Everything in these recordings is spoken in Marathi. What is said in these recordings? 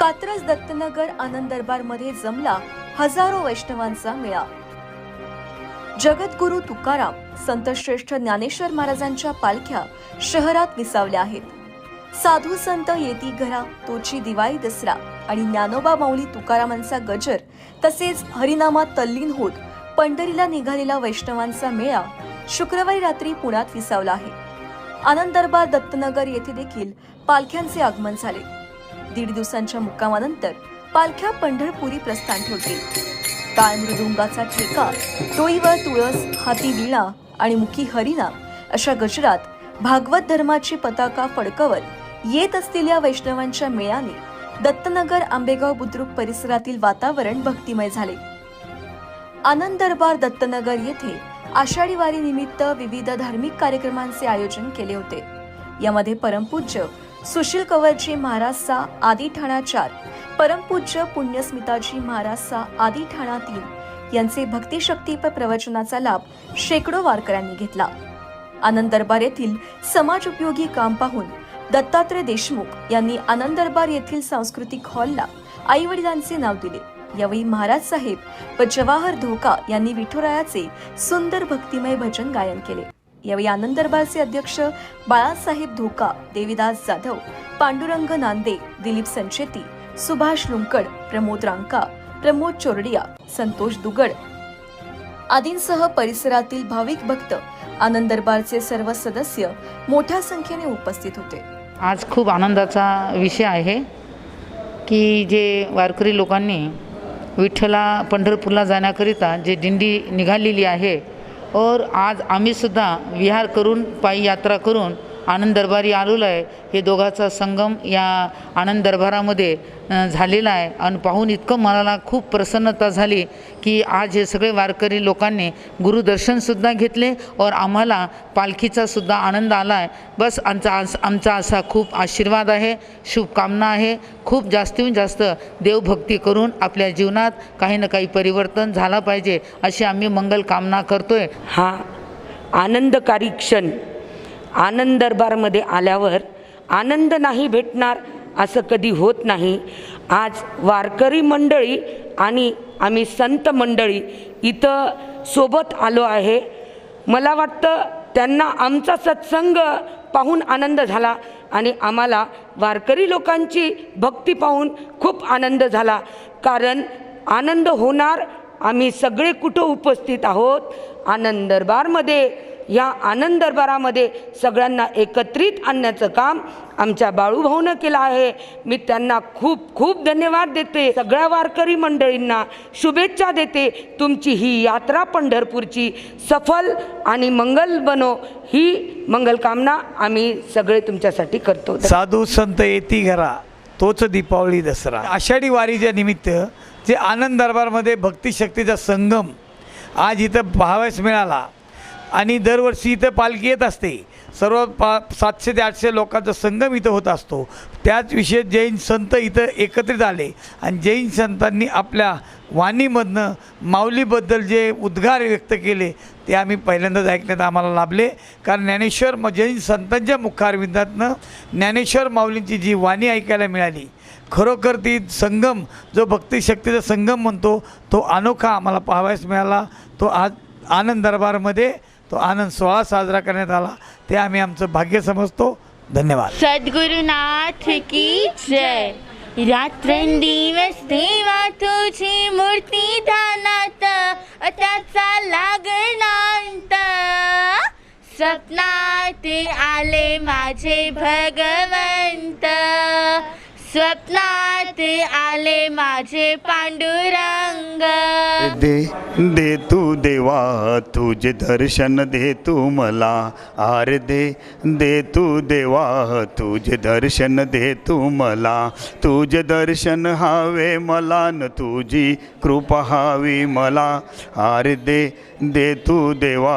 कात्रज दत्तनगर आनंद दरबारमध्ये जमला हजारो वैष्णवांचा मेळा. जगद्गुरु तुकाराम संतश्रेष्ठ ज्ञानेश्वर महाराजांच्या पालख्या शहरात विसावल्या आहेत. साधू संत येती घरा तोची दिवाळी दसरा आणि ज्ञानोबा माऊली तुकारामांचा गजर तसेच हरिनामात तल्लीन होत पंढरीला निघालेला वैष्णवांचा मेळा शुक्रवारी रात्री पुण्यात विसावला आहे. आनंद दरबार दत्तनगर येथे देखील पालख्यांचे आगमन झाले. दीड दिवसांच्या मुक्कामानंतर पालख्या पंढरपुरी प्रस्थान ठेवतील. काळ मृदुंगाचा ठेका टोईवर तुळस हाती वीणा आणि मुखी हरिणा अशा गजरात भागवत धर्माची पताका फडकवत येत असलेल्या वैष्णवांच्या मेळ्याने दत्तनगर आंबेगाव बुद्रुक परिसरातील वातावरण भक्तिमय झाले. आनंद दरबार दत्तनगर येथे आषाढी वारी निमित्त विविध धार्मिक कार्यक्रमांचे आयोजन केले होते. यामध्ये परमपूज्य सुशील कवरजी महाराजचा आदी ठाणा चार परमपूज्य पुण्यस्मिताजी महाराजचा आदी ठाणा तीन यांचे भक्तिशक्तीपर प्रवचनाचा लाभ शेकडो वारकऱ्यांनी घेतला. आनंद दरबार येथील समाज उपयोगी काम पाहून दत्तात्रय देशमुख यांनी आनंद दरबार येथील सांस्कृतिक हॉलला आई वडिलांचे नाव दिले. यावेळी महाराज साहेब व जवाहर धोका यांनी विठुरायाचे सुंदर भक्तिमय भजन गायन केले. यावेळी आनंद दरबारचे अध्यक्ष बाळासाहेब धोका देविदास जाधव पांडुरंग नांदे दिलीप संचेती सुभाष लुंकड प्रमोद रांका प्रमोद चोरडिया संतोष दुगड आदींसह परिसरातील भाविक भक्त आनंद दरबारचे सर्व सदस्य मोठ्या संख्येने उपस्थित होते. आज खूप आनंदाचा विषय आहे की जे वारकरी लोकांनी विठ्ठला पंढरपूरला जाण्याकरिता जे दिंडी निघालेली आहे और आज आम्हीसुद्धा विहार करून पायी यात्रा करून आनंद दरबारी आलेलो आहे. हे दोघाचा संगम या आनंद दरबारामध्ये झालेला आहे. आणि पाहून इतकं मनाला खूप प्रसन्नता झाली की आज हे सगळे वारकरी लोकांनी गुरुदर्शनसुद्धा घेतले और आम्हाला पालखीचासुद्धा आनंद आला आहे. बस आमचा आमचा असा खूप आशीर्वाद आहे शुभकामना आहे. खूप जास्तीहून जास्त देवभक्ती करून आपल्या जीवनात काही ना काही परिवर्तन झाला पाहिजे अशी आम्ही मंगल कामना करतोय. हा आनंदकारी क्षण आनंद दरबारमध्ये आल्यावर आनंद नाही भेटणार असं कधी होत नाही. आज वारकरी मंडळी आणि आम्ही संत मंडळी इथं सोबत आलो आहे. मला वाटतं त्यांना आमचा सत्संग पाहून आनंद झाला आणि आम्हाला वारकरी लोकांची भक्ती पाहून खूप आनंद झाला. कारण आनंद होणार आम्ही सगळे कुठं उपस्थित आहोत? आनंद दरबारमध्ये या आनंद दरबारामध्ये सगळ्यांना एकत्रित आणण्याचं काम आमच्या बाळूभाऊनं केलं आहे. मी त्यांना खूप खूप धन्यवाद देते. सगळ्या वारकरी मंडळींना शुभेच्छा देते. तुमची ही यात्रा पंढरपूरची सफल आणि मंगल बनो ही मंगलकामना आम्ही सगळे तुमच्यासाठी करतो. साधू संत येती घरा तोच दीपावली दसरा. आषाढी वारीच्या निमित्त जे आनंद दरबारमध्ये भक्तिशक्तीचा संगम आज इथं पाहावयास मिळाला आणि दरवर्षी इथं पालखी येत असते. सर्व पा सातशे ते आठशे लोकांचा संगम इथं होत असतो. त्याच विषयी जैन संत इथं एकत्रित आले. आणि जैन संतांनी आपल्या वाणीमधनं माऊलीबद्दल जे उद्गार व्यक्त केले ते आम्ही पहिल्यांदाच ऐकण्यात आम्हाला लाभले. कारण ज्ञानेश्वर म जैन संतांच्या मुखारविंदातनं ज्ञानेश्वर माऊलींची जी वाणी ऐकायला मिळाली खरोखर ती संगम जो भक्तिशक्तीचा संगम म्हणतो तो अनोखा आम्हाला पाहावयास मिळाला. तो आज आनंद दरबारमध्ये तो आनंद सोहळा साजरा करण्यात आला. ते आम्ही आमचं भाग्य समजतो. धन्यवाद. सद्गुरुनाथ की जय. रात्रंदिवस देवा तुझी मूर्ती ध्यानात त्याचा लागणांत. स्वप्नात आले माझे भगवंत. स्वप्नात आले माझे पांडुरंग. दे दे तू देवा तुझे दर्शन दे तू मला. आर दे दे तू देवा तुझे दर्शन दे तू मला. तुझे दर्शन हवे मला न तुझी कृपा हवी मला. आर दे दे तू देवा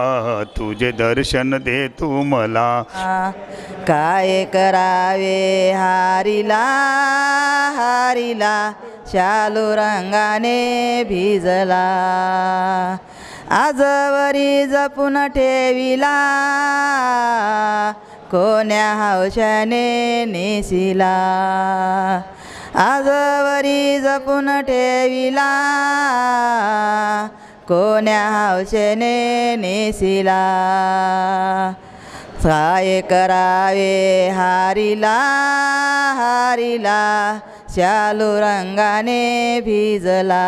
तुझे दर्शन दे तू मला. काय करावे हारिला? वारीला शालू रंगाने भिजला. आजवरी जपून ठेविला कोण्या हौशाने नेसिला. आजवरी जपून ठेविला कोण्या हौशेने नेसिला. काय करावे हारिला हारिला. शालू रंगाने भिजला.